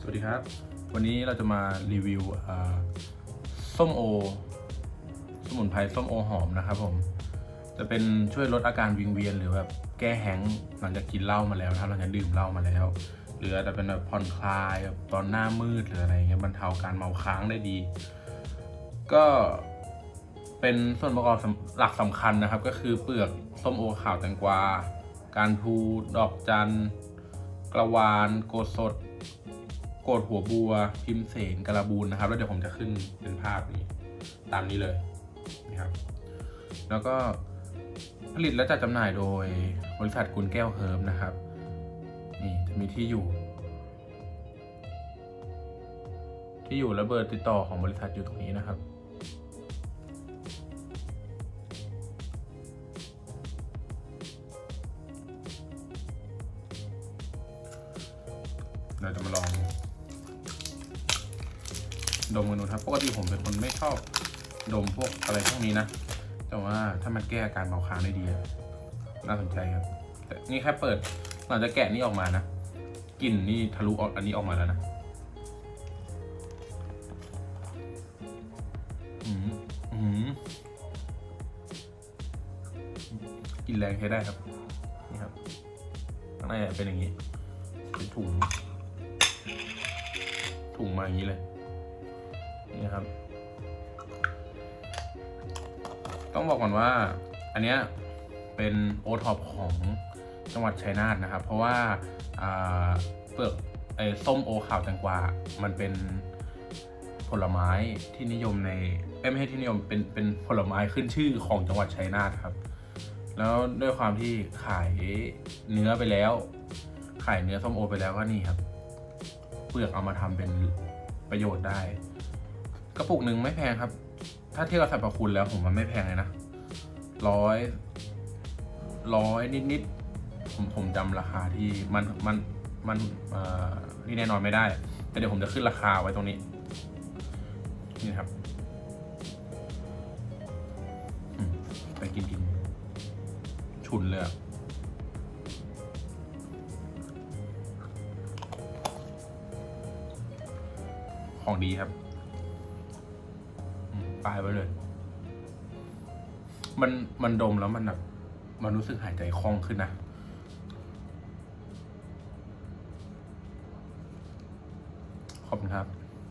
สวัสดีครับ วันนี้เราจะมารีวิวส้มโอ สมุนไพรส้มโอหอมนะครับผม จะเป็นช่วยลดอาการวิงเวียนหรือแบบแก้แห้งหลังจากกินเหล้ามาแล้วถ้าเราจะดื่มเหล้ามาแล้ว หรือจะเป็นแบบผ่อนคลายตอนหน้ามืดหรืออะไรเงี้ยบรรเทาการเมาค้างได้ดี ก็เป็นส่วนประกอบหลักสำคัญนะครับ ก็คือเปลือกส้มโอขาวแตงกวา การพูดอกจันกระวาน โกสด กดหัวบัวพิมเสนกระบูนนะครับ แล้วเดี๋ยวผมจะขึ้นเป็นภาพนี้ ตามนี้เลยนะครับ แล้วก็ผลิตและจัดจำหน่ายโดยบริษัทกุลแก้วเฮิร์บนะครับ นี่จะมีที่อยู่ ที่อยู่และเบอร์ติดต่อของบริษัทอยู่ตรงนี้นะครับเราจะมาลอง ดมกันดูครับปกติผมเป็นคนไม่ชอบดมพวกอะไรพวกนี้นะ แต่ว่าถ้ามันแก้อาการเมาค้างได้ดีน่าสนใจครับ แต่นี่แค่เปิดหลังจากแกะนี่ออกมานะกลิ่นนี่ทะลุออกอันนี้ออกมาแล้วนะอืมอืมกลิ่นแรงใช้ได้ครับ นี่ครับ ข้างในเป็นอย่างนี้ เป็นถุง ถุงมาอย่างนี้เลย นี่นะครับ ต้องบอกก่อนว่า อันเนี้ยเป็นโอท็อปของจังหวัดชัยนาทนะครับ เพราะว่าเปลือกไอ้ส้มโอขาวแตงกวา มันเป็นผลไม้ที่นิยมในไม่ใช่ที่นิยมเป็นเป็นผลไม้ขึ้นชื่อของจังหวัดชัยนาทครับ แล้วด้วยความที่ขายเนื้อไปแล้ว ขายเนื้อส้มโอไปแล้วก็นี่ครับ เปลือกเอามาทำเป็นประโยชน์ได้ กระปุกหนึ่งไม่แพงครับ ถ้าเทียบกับสรรพคุณแล้วผมมันไม่แพงเลยนะร้อยร้อยนิดๆผมผมจำราคาที่มันมันมันอ่อนี่แน่นอนไม่ได้ แต่เดี๋ยวผมจะขึ้นราคาไว้ตรงนี้ นี่ครับไปกินกินฉุนเลยของดีครับ อืมป้ายไปเลย มันมันดมแล้วมันแบบมันรู้สึกหายใจคล่องขึ้นนะ ขอบคุณครับ